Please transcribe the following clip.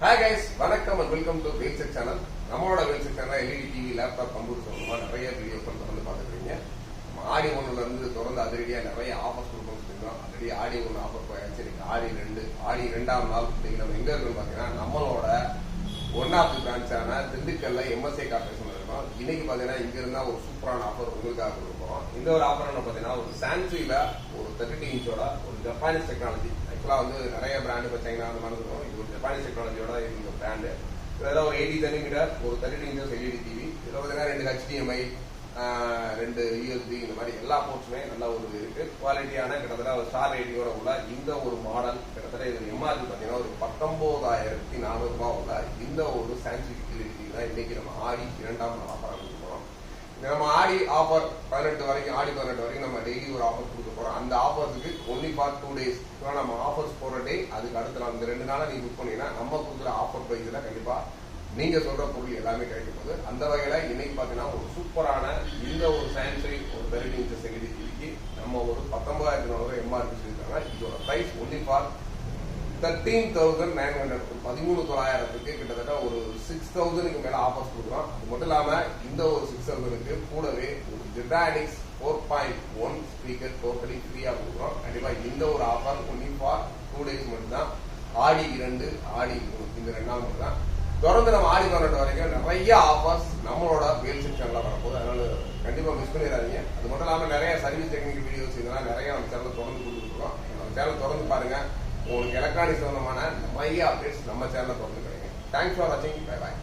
Hi guys வணக்கம் and welcome to வேல்செக் channel நம்மளோட வேல்செக் channel LED TV laptop computer சம்பந்தமா நிறைய வீடியோக்கள் தொடர்ந்து பார்த்துருக்கீங்க நம்ம ஆடி ஒன்றுல இருந்து தொடர்ந்து அதிரடியா நிறைய ஆஃபர்ஸ் கொடுக்கணும்னு சொல்லியிருந்தோம். அதிரடி ஆடி ஒன்று ஆஃபர் போயாச்சு. இன்னைக்கு ஆடி ரெண்டு ஆடி ரெண்டாம் நாள் இன்னைக்கு நம்ம எங்க இருக்கோம்னு பார்த்தீங்கன்னா நம்மளோட ஒன் பிரான்ச்சான திண்டுக்கல்ல எம்எஸ்ஏ கார்பரேஷன் இருக்கும் இன்னைக்கு பார்த்தீங்கன்னா இங்க இருந்தா ஒரு சூப்பரான ஆஃபர் உங்களுக்காக கொடுக்குறோம் இந்த ஒரு ஆஃபர் என்ன பார்த்தீங்கன்னா ஒரு சாம்சுயில ஒரு தேர்ட்டி இன்ச்சோட ஒரு ஜப்பானீஸ் டெக்னாலஜி ஆக்சுவலா வந்து நிறைய பிராண்டு பார்த்தீங்கன்னா சைனா அந்த மாதிரி இருக்கும் இது ஒரு ஜப்பானீஸ் டெக்னாலஜியோட இந்த பிராண்டு இதெல்லாம் ஒரு எயிட்டி சென்டிமீட்டர் ஒரு தேர்ட்டி இன்ச்சஸ் எல்இடி டிவி இதில் பார்த்தீங்கன்னா ரெண்டு ஹெச்டிஎம்ஐ ரெண்டு யூஎஸ்பி இந்த மாதிரி எல்லா போர்ட்ஸுமே நல்ல ஒரு இருக்கு. குவாலிட்டியான கிட்டத்தட்ட ஒரு ஸ்டார் ரேட்டியோட உள்ள இந்த ஒரு மாடல் கிட்டத்தட்ட இது எம்ஆர்பி பார்த்தீங்கன்னா ஒரு பத்தொன்பதாயிரத்தி நானூறு ரூபாய் உள்ள இந்த ஒரு சாம்சங் எல்இடி தான் இன்னைக்கு நம்ம ஆடி இரண்டாம் நாள் ஆஃபர் கொடுக்குறோம் நம்ம ஆடி ஆஃபர் பதினெட்டு வரைக்கும் ஆடி பதினெட்டு வரைக்கும் நம்ம டெய்லி ஒரு ஆஃபர் கொடுக்க போறோம். அந்த ஆஃபர்ஸுக்கு ஒன்லி ஃபார் டூ டேஸ் நம்ம ஆஃபர்ஸ் போற டே அதுக்கு அடுத்த நாள் இந்த ரெண்டு நாளா நீங்க புக் பண்ணீங்கன்னா நம்ம கொடுக்குற ஆஃபர் பிரைஸ்ல கண்டிப்பா நீங்க சொல்ற பொருள் எல்லாமே கிடைக்கும் போது அந்த வகையில இன்னைக்கு பாத்தீங்கன்னா ஒரு சூப்பரான இந்த ஒரு சயின்ஸை ஒரு தேர்ட்டி இன்ச்சஸ் எல்இடி நம்ம ஒரு பத்தொன்பதாயிரத்தி நானூறு எம்ஆர்பி சொல்லியிருக்காங்க. இதோட price only for thirteen thousand nine hundred பதிமூணு தொள்ளாயிரத்துக்கு கிட்டத்தட்ட ஒரு சிக்ஸ் தௌசண்ட்க்கு மேல ஆஃபர்ஸ் கொடுக்குறோம். அது மட்டும் இல்லாம இந்த ஒரு சிக்ஸ் தௌசண்ட்க்கு கூடவே ஒரு Zebronics four point one speaker totally ஃப்ரீயா கொடுக்குறோம். கண்டிப்பா இந்த ஒரு offer only for two days மட்டும்தான். ஆடி இரண்டு ஆடி மூணு இந்த ரெண்டாம் தான் தொடர்ந்து நம்ம ஆடி பதினெட்டு வரைக்கும் நிறைய ஆஃபர்ஸ் நம்மளோட வேல் செக்ஷன்ல வரப்போகுது. அதனால கண்டிப்பா மிஸ் பண்ணிடாதீங்க. அது மட்டும் இல்லாம நிறைய சர்வீஸ் டெக்னிக் வீடியோஸ் இதெல்லாம் நிறைய நம்ம சேனல் தொடர்ந்து கொடுத்துருக்கோம். நம்ம சேனல் தொடர்ந்து பாருங்க. உங்களுக்கு எலக்ட்ரானிக் சம்பந்தமான நிறைய அப்டேட்ஸ் நம்ம சேனல்ல தொடர்ந்து கிடைக்கும். தேங்க்ஸ் ஃபார் வாட்சிங் பை பாய்